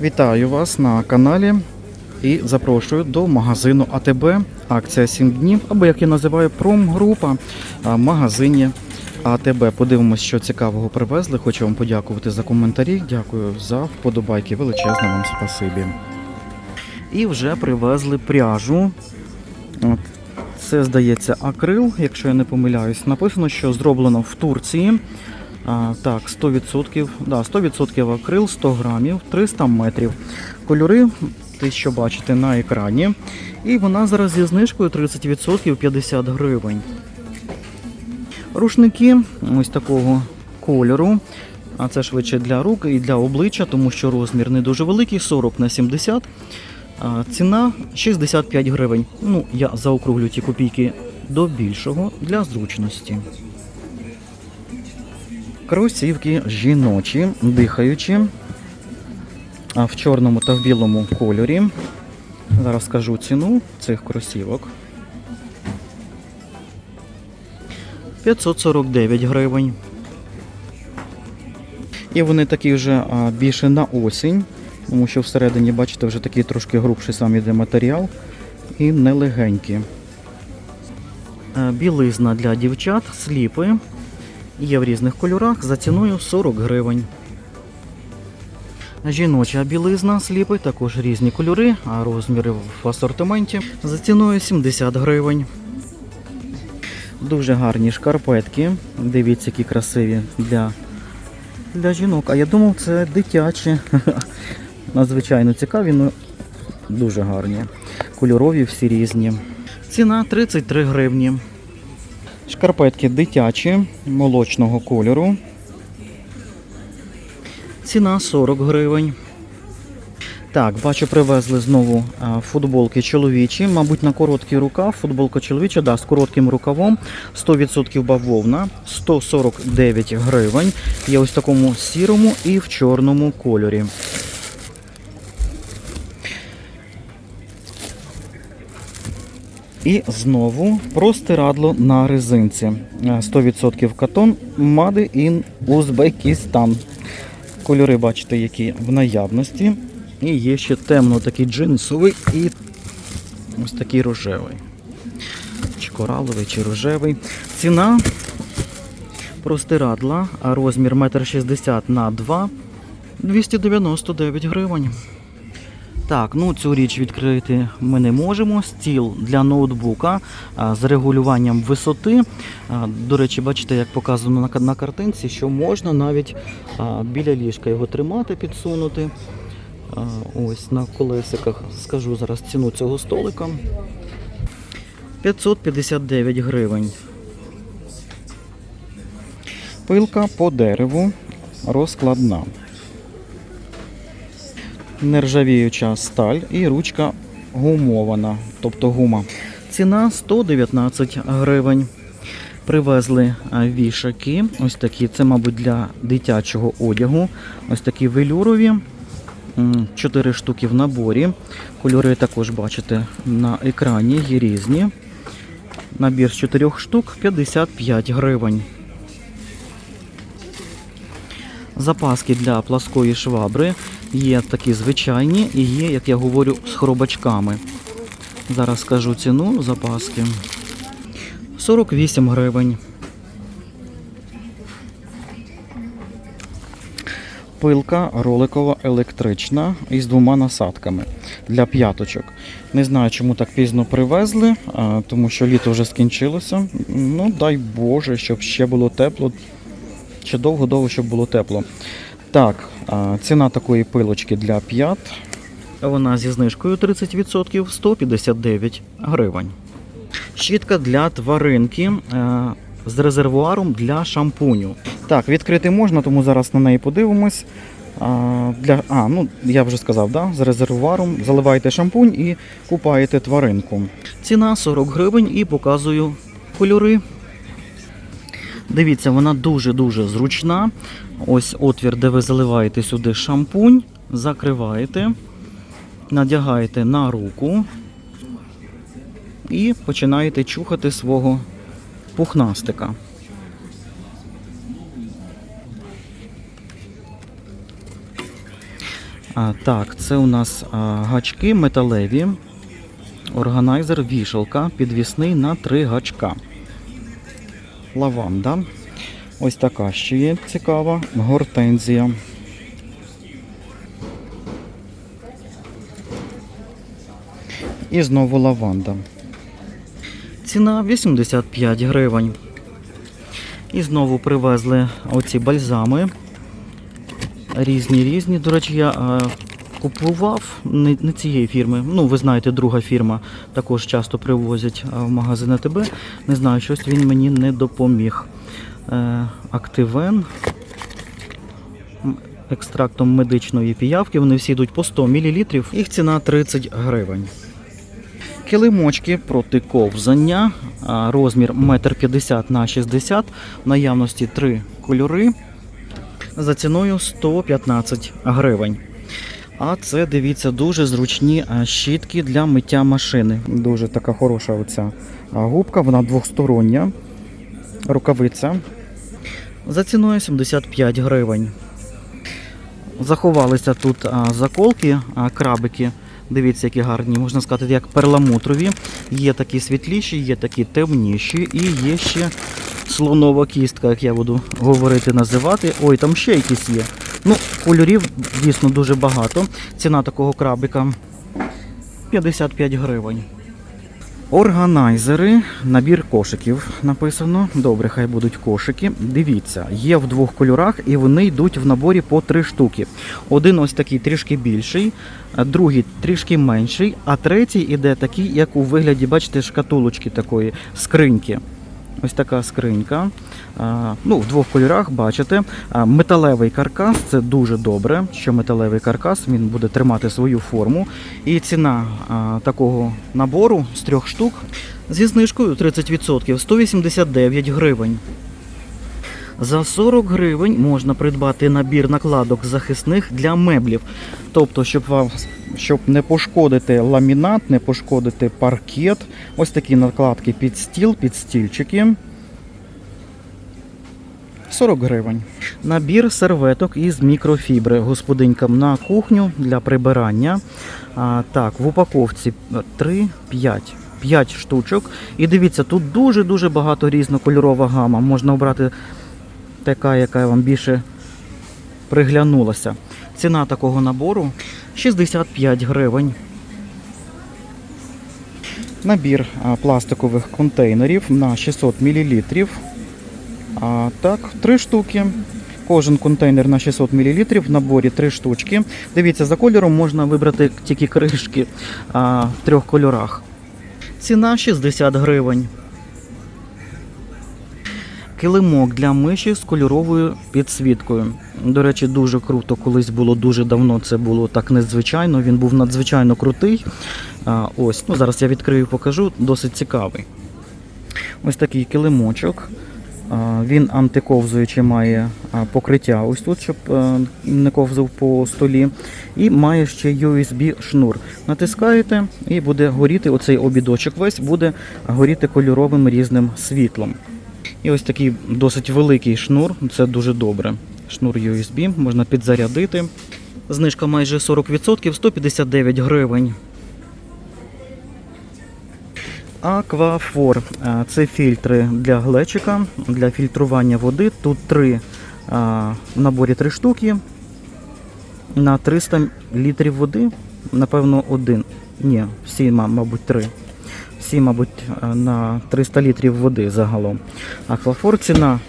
Вітаю вас на каналі і запрошую до магазину АТБ. Акція 7 днів, або як я називаю промгрупа в магазині АТБ. Подивимось, що цікавого привезли. Хочу вам подякувати за коментарі. Дякую за вподобайки. Величезне вам спасибі. І вже привезли пряжу. Це здається акрил, якщо я не помиляюсь. Написано, що зроблено в Турції. Так, 100%, да, 100% акрил, 100 грамів, 300 метрів. Кольори, те, що бачите на екрані. І вона зараз зі знижкою 30% 50 гривень. Рушники ось такого кольору. А це швидше для рук і для обличчя, тому що розмір не дуже великий, 40 на 70. А, ціна 65 гривень. Ну, я заокруглю ті копійки до більшого для зручності. Кросівки жіночі, дихаючі, в чорному та в білому кольорі. Зараз скажу ціну цих кросівок. 549 гривень. І вони такі вже більше на осінь, тому що всередині, бачите, вже такий трошки грубший сам іде матеріал і нелегенькі. Е, Білизна для дівчат, сліпи. Є в різних кольорах за ціною 40 гривень. Жіноча білизна сліпи, також різні кольори, а розміри в асортименті за ціною 70 гривень. Дуже гарні шкарпетки. Дивіться, які красиві для, для жінок. А я думав, це дитячі. Надзвичайно цікаві, але дуже гарні. Кольорові всі різні. Ціна 33 гривні. Шкарпетки дитячі, молочного кольору. Ціна 40 гривень. Так, бачу, привезли знову футболки чоловічі, мабуть, на короткий рукав. Футболка чоловіча, да, з коротким рукавом, 100% бавовна, 149 гривень. Є ось в такому сірому і в чорному кольорі. І знову простирадло на резинці. Е, 100% катон Made in Узбекистан. Кольори, бачите, які в наявності. І є ще темно такий джинсовий і ось такий рожевий. Чи кораловий, чи рожевий. Ціна простирадла, розмір 1,60 м на 2 299 гривень. Так, ну цю річ відкрити ми не можемо. Стіл для ноутбука з регулюванням висоти. До речі, бачите, як показано на, картинці, що можна навіть біля ліжка його тримати, підсунути. Ось на колесиках скажу зараз ціну цього столика. 559 гривень. Пилка по дереву розкладна нержавіюча сталь і ручка гумована, тобто гума. Ціна 119 гривень. Привезли вішаки. Ось такі, це, мабуть, для дитячого одягу. Ось такі велюрові. Чотири штуки в наборі. Кольори також бачите на екрані, є різні. Набір з чотирьох штук 55 гривень. Запаски для пласкої швабри є такі звичайні і є, як я говорю, з хробачками. Зараз скажу ціну запаски. 48 гривень. Пилка роликова електрична із двома насадками для п'яточок. Не знаю, чому так пізно привезли, тому що літо вже скінчилося. Ну, дай Боже, щоб ще було тепло. Ще довго-довго, щоб було тепло. Так, ціна такої пилочки для п'ят. Вона зі знижкою 30% 159 гривень. Щітка для тваринки е, з резервуаром для шампуню. Так, відкрити можна, тому зараз на неї подивимось. А, для, а, ну я вже сказав, да? з резервуаром заливаєте шампунь і купаєте тваринку. Ціна 40 гривень і показую кольори. Дивіться, вона дуже-дуже зручна. Ось отвір, де ви заливаєте сюди шампунь, закриваєте, надягаєте на руку і починаєте чухати свого пухнастика. А, так, це у нас а, гачки металеві. Органайзер вішалка, підвісний на три гачка. Лаванда. Ось така ще є цікава. Гортензія. І знову лаванда. Ціна 85 гривень. І знову привезли оці бальзами. Різні різні. До речі, я е, купував не, не цієї фірми. Ну, ви знаєте, друга фірма також часто привозять е, в магазин АТБ. Не знаю, щось він мені не допоміг. Е, Активен екстрактом медичної піявки. Вони всі йдуть по 100 мл. Їх ціна 30 гривень. Килимочки проти ковзання, розмір 1,50 на 60 в наявності три кольори за ціною 115 гривень. А це, дивіться, дуже зручні щітки для миття машини. Дуже така хороша оця губка, вона двохстороння, рукавиця. За ціною 75 гривень. Заховалися тут заколки, крабики. Дивіться, які гарні, можна сказати, як перламутрові. Є такі світліші, є такі темніші, і є ще слонова кістка, як я буду говорити, називати. Ой, там ще якісь є. Ну, кольорів дійсно дуже багато. Ціна такого крабика 55 гривень. Органайзери, набір кошиків написано. Добре, хай будуть кошики. Дивіться, є в двох кольорах і вони йдуть в наборі по три штуки. Один ось такий трішки більший, другий трішки менший, а третій іде такий, як у вигляді, бачите, шкатулочки такої, скриньки. Ось така скринька. Ну, в двох кольорах, бачите. Металевий каркас це дуже добре, що металевий каркас він буде тримати свою форму. І ціна такого набору з трьох штук зі знижкою 30% 189 гривень. За 40 гривень можна придбати набір накладок захисних для меблів. Тобто, щоб вам щоб не пошкодити ламінат, не пошкодити паркет. Ось такі накладки під стіл, під стільчики. 40 гривень. Набір серветок із мікрофібри господинькам на кухню для прибирання. А, так, в упаковці 3, 5. 5 штучок. І дивіться, тут дуже-дуже багато різнокольорова гама. Можна обрати така, яка вам більше приглянулася. Ціна такого набору 65 гривень. Набір пластикових контейнерів на 600 мл. А, так, 3 штуки. Кожен контейнер на 600 мл, в наборі 3 штучки. Дивіться, за кольором можна вибрати тільки кришки а, в трьох кольорах. Ціна 60 гривень. Килимок для миші з кольоровою підсвіткою. До речі, дуже круто. Колись було дуже давно. Це було так незвичайно. Він був надзвичайно крутий. А, ось, ну зараз я відкрию і покажу. Досить цікавий. Ось такий килимочок. Він антиковзуючий має покриття ось тут, щоб е, не ковзав по столі. І має ще USB шнур. Натискаєте і буде горіти оцей обідочок весь буде горіти кольоровим різним світлом. І ось такий досить великий шнур, це дуже добре. Шнур USB, можна підзарядити. Знижка майже 40%, 159 гривень. Аквафор. Це фільтри для глечика, для фільтрування води. Тут три в наборі три штуки. На 300 літрів води, напевно, один. Ні, всі, мабуть, три. Всі, мабуть, на 300 літрів води загалом. Аквафор ціна.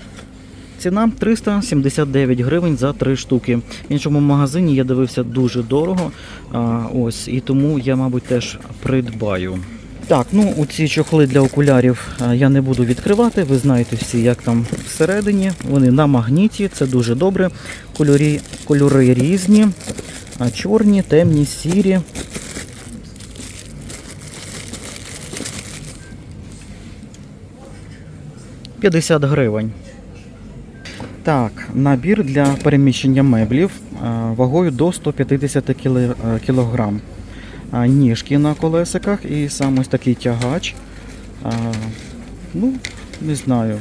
Ціна 379 гривень за три штуки. В іншому магазині я дивився дуже дорого. А, ось, і тому я, мабуть, теж придбаю. Так, ну у ці чохли для окулярів я не буду відкривати. Ви знаєте всі, як там всередині. Вони на магніті, це дуже добре. Кольорі, кольори різні, чорні, темні, сірі. «50 гривень. Так, набір для переміщення меблів вагою до 150 кіле- е, кілограм. А, Ніжки на колесиках і сам ось такий тягач. Ну, не знаю,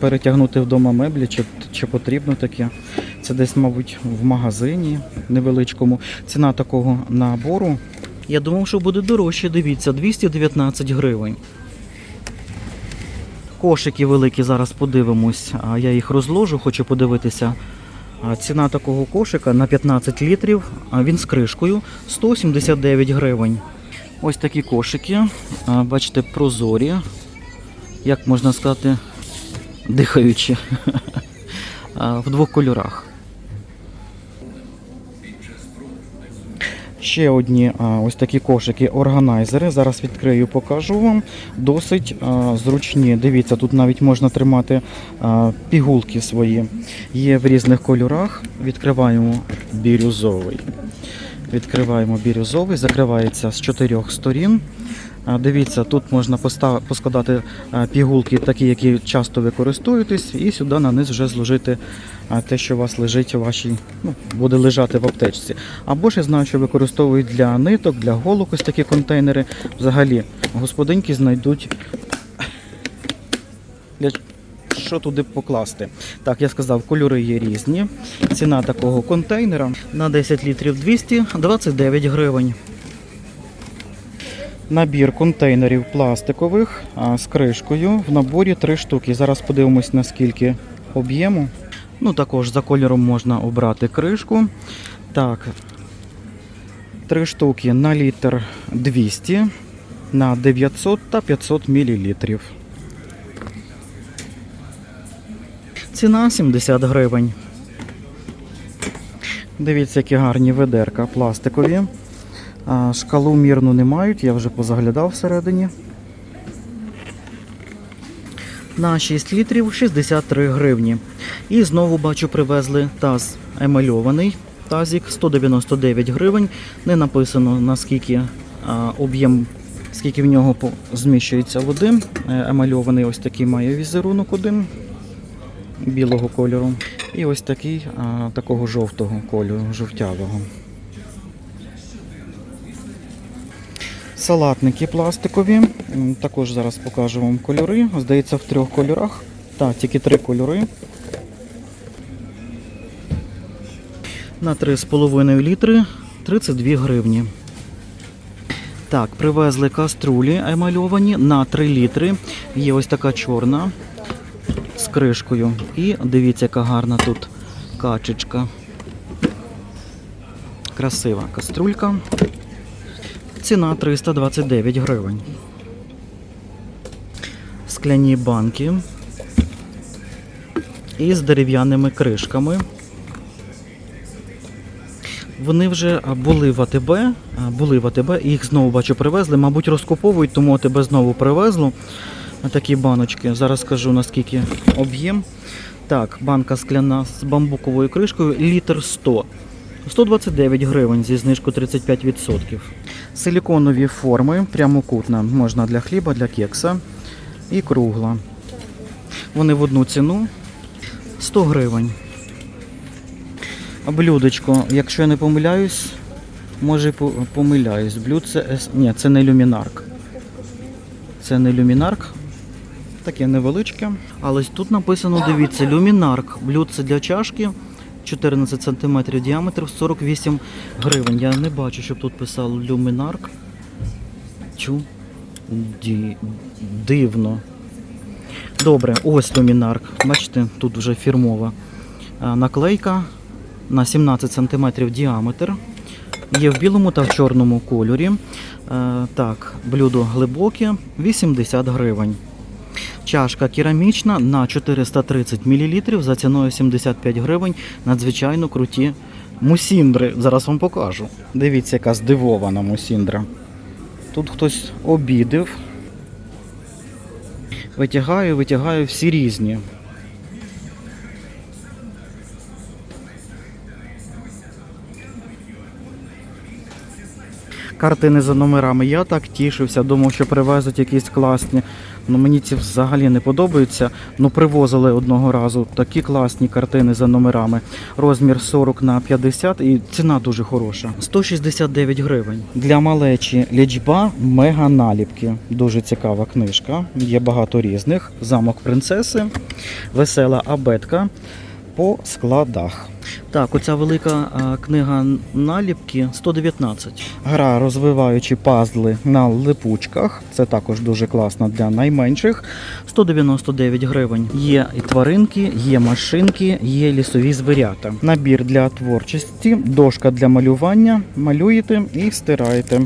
перетягнути вдома меблі, чи, чи потрібно таке. Це десь, мабуть, в магазині невеличкому. Ціна такого набору. Я думав, що буде дорожче. Дивіться, 219 гривень. Кошики великі зараз подивимось. А Я їх розложу, хочу подивитися. Ціна такого кошика на 15 літрів, він з кришкою 179 гривень. Ось такі кошики, бачите, прозорі, як можна сказати, дихаючі в двох кольорах. Ще одні а, ось такі кошики органайзери. Зараз відкрию, покажу вам. Досить а, зручні. Дивіться, тут навіть можна тримати а, пігулки свої. Є в різних кольорах. Відкриваємо бірюзовий. Відкриваємо бірюзовий, закривається з чотирьох сторін. Дивіться, тут можна поскладати а, пігулки, такі, які часто ви користуєтесь, і сюди на низ вже зложити те, що у вас лежить у ну, буде лежати в аптечці. Або ж я знаю, що використовують для ниток, для голок ось такі контейнери. Взагалі, господинки знайдуть. Для що туди покласти? Так, я сказав, кольори є різні. Ціна такого контейнера на 10 літрів 229 гривень. Набір контейнерів пластикових з кришкою. В наборі 3 штуки. Зараз подивимось, наскільки об'єму. Ну, також за кольором можна обрати кришку. Так. 3 штуки на літр 200, на 900 та 500 мл. Ціна 70 гривень. Дивіться, які гарні ведерка пластикові. Шкалу мірну не мають, я вже позаглядав всередині. На 6 літрів 63 гривні. І знову бачу, привезли таз емальований. Тазік 199 гривень. Не написано наскільки об'єм, скільки в нього зміщується води. Е, Емальований ось такий має візерунок один білого кольору. І ось такий а, такого жовтого кольору, жовтявого. Салатники пластикові. Також зараз покажу вам кольори. Здається, в трьох кольорах. Так, тільки три кольори. На 3,5 літри 32 гривні. Так, привезли каструлі емальовані на 3 літри. Є ось така чорна з кришкою. І дивіться, яка гарна тут качечка. Красива каструлька. Ціна 329 гривень. Скляні банки із дерев'яними кришками. Вони вже були в АТБ, були в АТБ, їх знову бачу привезли. Мабуть, розкуповують, тому АТБ знову привезло такі баночки. Зараз скажу наскільки об'єм. Так, банка скляна з бамбуковою кришкою, літр 100. 129 гривень зі знижкою 35%. Силіконові форми, прямокутна, можна для хліба, для кекса і кругла. Вони в одну ціну 100 гривень. Блюдечко, якщо я не помиляюсь, може помиляюсь. Блюдце. Ні, це не люмінарк. Це не люмінарк. Таке невеличке. Але тут написано, дивіться, люмінарк. Блюдце для чашки 14 см діаметр 48 гривень. Я не бачу, щоб тут писало люмінарк. Чу. Ді... Дивно. Добре, ось люмінарк. Бачите, тут вже фірмова наклейка на 17 см діаметр. Є в білому та в чорному кольорі. Е, так, блюдо глибоке 80 гривень. Чашка керамічна на 430 мл за ціною 75 гривень. Надзвичайно круті мусіндри. Зараз вам покажу. Дивіться, яка здивована мусіндра. Тут хтось обідив. Витягаю, витягаю всі різні. Картини за номерами. Я так тішився, думав, що привезуть якісь класні. Ну мені ці взагалі не подобаються. Ну привозили одного разу такі класні картини за номерами. Розмір 40 на 50 і ціна дуже хороша. 169 гривень. Для малечі лічба мега наліпки. Дуже цікава книжка. Є багато різних. Замок принцеси, весела абетка. По складах. Так, оця велика книга наліпки 119. Гра розвиваючи пазли на липучках. Це також дуже класно для найменших. 199 гривень. Є і тваринки, є машинки, є лісові звірята. Набір для творчості, дошка для малювання. Малюєте і стираєте.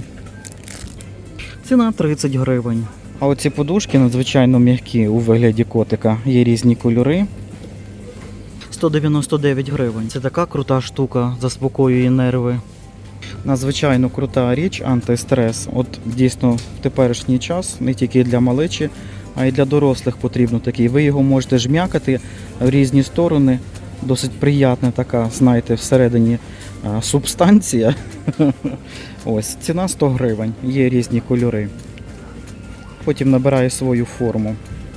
Ціна 30 гривень. А оці подушки надзвичайно м'які у вигляді котика. Є різні кольори. 199 гривень. Це така крута штука, заспокоює нерви. Надзвичайно крута річ, антистрес. От дійсно в теперішній час не тільки для малечі, а й для дорослих потрібно такий. Ви його можете жмякати в різні сторони. Досить приятна така, знаєте, всередині субстанція. Ось ціна 100 гривень. Є різні кольори. Потім набирає свою форму.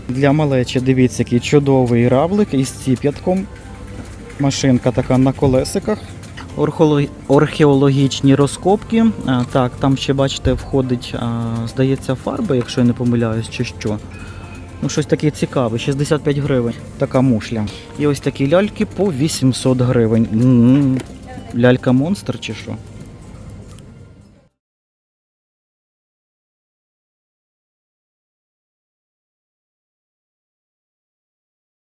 Для малечі дивіться, який чудовий равлик із ціп'ятком. Машинка така на колесиках. Археологічні розкопки. Так, там ще, бачите, входить, здається, фарба, якщо я не помиляюсь, чи що. Ну, щось таке цікаве, 65 гривень. Така мушля. І ось такі ляльки по 800 гривень. М, Лялька монстр чи що?